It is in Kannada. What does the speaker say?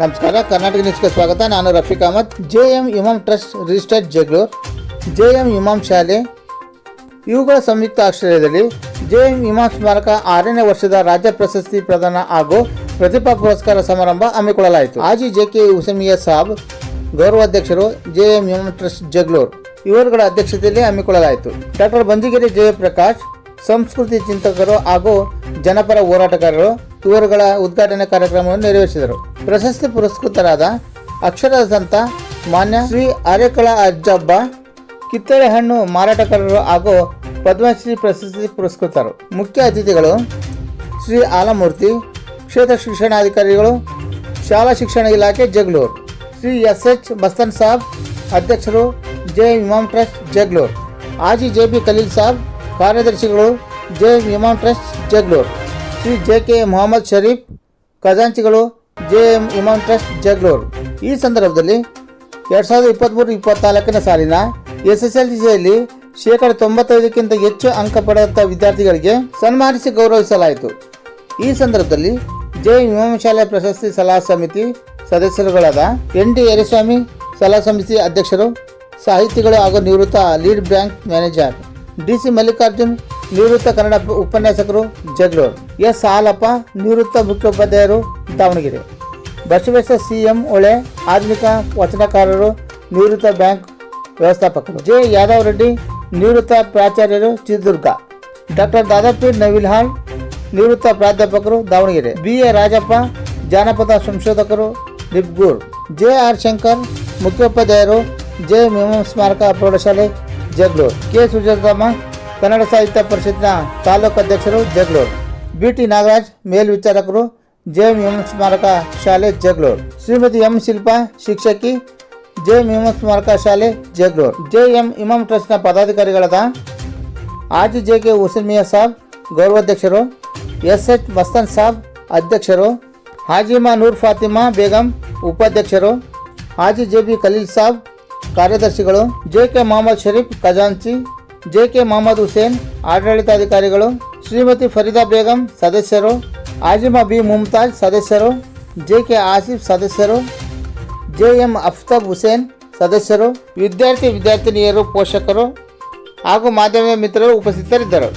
ನಮಸ್ಕಾರ, ಕರ್ನಾಟಕ ನ್ಯೂಸ್ಗೆ ಸ್ವಾಗತ. ನಾನು Rafiq Ahmed. J M Imam trust registered Jagalur. J M Imam ಶಾಲೆ, ಇವುಗಳ ಸಂಯುಕ್ತ ಆಶ್ರಯದಲ್ಲಿ ಜೆ ಎಂ ಇಮಾಮ್ ಸ್ಮಾರಕ ಆರನೇ ವರ್ಷದ ರಾಜ್ಯ ಪ್ರಶಸ್ತಿ ಪ್ರದಾನ ಹಾಗೂ ಪ್ರತಿಭಾ ಪುರಸ್ಕಾರ ಸಮಾರಂಭ ಹಮ್ಮಿಕೊಳ್ಳಲಾಯಿತು. ಆಜಿ J K Husamiya Sab ಗೌರವಾಧ್ಯಕ್ಷರು J M Imam trust Jagalur. ಇವರುಗಳ ಅಧ್ಯಕ್ಷತೆಯಲ್ಲಿ ಹಮ್ಮಿಕೊಳ್ಳಲಾಯಿತು. ಡಾಕ್ಟರ್ ಬಂಜಿಗಿರಿ ಜಯಪ್ರಕಾಶ್, ಸಂಸ್ಕೃತಿ ಚಿಂತಕರು ಹಾಗೂ ಜನಪರ ಹೋರಾಟಗಾರರು ಇವರುಗಳ ಉದ್ಘಾಟನೆ ಕಾರ್ಯಕ್ರಮವನ್ನು ನೆರವೇರಿಸಿದರು. ಪ್ರಶಸ್ತಿ ಪುರಸ್ಕೃತರಾದ ಅಕ್ಷರ ಸಂತ ಮಾನ್ಯ ಶ್ರೀ ಅರೆಕಳ ಅಜ್ಜಬ್ಬ ಕಿತ್ತಳೆ ಹಣ್ಣು ಮಾರಾಟಗಾರರು ಹಾಗೂ ಪದ್ಮಶ್ರೀ ಪ್ರಶಸ್ತಿ ಪುರಸ್ಕೃತರು. ಮುಖ್ಯ ಅತಿಥಿಗಳು ಶ್ರೀ ಆಲಮೂರ್ತಿ, ಕ್ಷೇತ್ರ ಶಿಕ್ಷಣಾಧಿಕಾರಿಗಳು, ಶಾಲಾ ಶಿಕ್ಷಣ ಇಲಾಖೆ, ಜಗಳೂರು. ಶ್ರೀ ಎಸ್ ಎಚ್ ಬಸ್ತನ್ ಸಾಬ್, ಅಧ್ಯಕ್ಷರು ಜೆ ಇಮಾಮ್ ಟ್ರಸ್ಟ್, ಜಗಳೂರು. ಆಜಿ ಜೆ ಬಿ ಖಲೀಲ್ ಸಾಬ್, ಕಾರ್ಯದರ್ಶಿಗಳು J Imam trust, Jagalur. Shri J K Mohammed Sharif, ಖಜಾಂಚಿಗಳು J M Imam trust Jagalur ಈ ಸಂದರ್ಭದಲ್ಲಿ ಎರಡು ಸಾವಿರದ ಇಪ್ಪತ್ತ್ಮೂರು ಇಪ್ಪತ್ತ್ನಾಲ್ಕನೇ ಸಾಲಿನ ಎಸ್ ಎಸ್ ಎಲ್ ಸಿಯಲ್ಲಿ ಶೇಕಡ ತೊಂಬತ್ತೈದಕ್ಕಿಂತ ಹೆಚ್ಚು ಅಂಕ ಪಡೆದಂಥ ವಿದ್ಯಾರ್ಥಿಗಳಿಗೆ ಸನ್ಮಾನಿಸಿ ಗೌರವಿಸಲಾಯಿತು. ಈ ಸಂದರ್ಭದಲ್ಲಿ ಜೆ ಇಮಾಮ್ ಶಾಲೆ ಪ್ರಶಸ್ತಿ ಸಲಹಾ ಸಮಿತಿ ಸದಸ್ಯರುಗಳಾದ ಎನ್ ಡಿ ಯರಿಸ್ವಾಮಿ, ಸಲಹಾ ಸಮಿತಿ ಅಧ್ಯಕ್ಷರು, ಸಾಹಿತಿಗಳು ಹಾಗೂ ನಿವೃತ್ತ lead bank manager D C Mallikarjun ನಿವೃತ್ತ ಕನ್ನಡ ಉಪನ್ಯಾಸಕರು ಜಗಳೂರ್. ಎಸ್ ಹಾಲಪ್ಪ, ನಿವೃತ್ತ ಮುಖ್ಯೋಪಾಧ್ಯಾಯರು ದಾವಣಗೆರೆ. ಬಸವೇಶ್ವರ ಸಿ ಎಂ ಒಳೆ ಆಧುನಿಕ ವಚನಕಾರರು, ನಿವೃತ್ತ ಬ್ಯಾಂಕ್ ವ್ಯವಸ್ಥಾಪಕರು. ಜೆ. ಯಾದವ್ ರೆಡ್ಡಿ, ನಿವೃತ್ತ ಪ್ರಾಚಾರ್ಯರು ಚಿತ್ರದುರ್ಗ. ಡಾಕ್ಟರ್ ದಾದಾಪೀರ್ ನವಿಲ್ಹಾಳ್, ನಿವೃತ್ತ ಪ್ರಾಧ್ಯಾಪಕರು ದಾವಣಗೆರೆ. ಬಿ. ಎ. ರಾಜಪ್ಪ, ಜಾನಪದ ಸಂಶೋಧಕರು ನಿಬ್ಗೂರ್. ಜೆ. ಆರ್. ಶಂಕರ್, ಮುಖ್ಯೋಪಾಧ್ಯಾಯರು ಜೆ. ಮಿಮಂ ಸ್ಮಾರಕ ಪ್ರೌಢಶಾಲೆ ಜಗಳೂರು. ಕೆ. ಸುಜಾತಮ್ಮ ಕನ್ನಡ ಸಾಹಿತ್ಯ ಪರಿಷತ್ನ ತಾಲೂಕು ಅಧ್ಯಕ್ಷರು ಜಗಳೂರು ಬಿ ಟಿ ನಾಗರಾಜ್ ಮೇಲ್ವಿಚಾರಕರು ಜೆ ಎಂ ಸ್ಮಾರಕ ಶಾಲೆ ಜಗಳೂರು ಶ್ರೀಮತಿ ಎಂ ಶಿಲ್ಪಾ, ಶಿಕ್ಷಕಿ ಜೆ ಎಂ ಸ್ಮಾರಕ ಶಾಲೆ ಜಗಳೂರು ಜೆ ಎಂ ಇಮಾಮ್ ಟ್ರಸ್ಟ್ನ ಪದಾಧಿಕಾರಿಗಳಾದ ಆಜಿ ಜೆ ಕೆ ಹುಸೇನ್ ಸಾಬ್ ಗೌರವಾಧ್ಯಕ್ಷರು ಎಸ್ ಎಚ್ ಮಸ್ತನ್ ಸಾಬ್ ಅಧ್ಯಕ್ಷರು ಹಾಜಿಮಾ ನೂರ್ ಫಾತಿಮಾ ಬೇಗಂ ಉಪಾಧ್ಯಕ್ಷರು ಹಾಜಿ ಜೆ ಬಿ ಖಲೀಲ್ ಸಾಬ್ ಕಾರ್ಯದರ್ಶಿಗಳು ಜೆ ಕೆ ಮೊಹಮ್ಮದ್ ಶರೀಫ್ ಖಜಾಂಚಿ ಜೆ ಕೆ ಮೊಹಮ್ಮದ್ ಹುಸೇನ್, ಆಡಳಿತಾಧಿಕಾರಿಗಳು, ಶ್ರೀಮತಿ ಫರೀದಾ ಬೇಗಂ ಸದಸ್ಯರು, ಆಜಿಮಾ ಬಿ ಮುಮ್ತಾಜ್ ಸದಸ್ಯರು ಜೆ ಕೆ ಆಸಿಫ್ ಸದಸ್ಯರು ಜೆ ಎಂ ಅಫ್ತಾಬ್ ಹುಸೇನ್ ಸದಸ್ಯರು, ವಿದ್ಯಾರ್ಥಿ ವಿದ್ಯಾರ್ಥಿನಿಯರು ಪೋಷಕರು ಹಾಗೂ ಮಾಧ್ಯಮ ಮಿತ್ರರು ಉಪಸ್ಥಿತರಿದ್ದರು.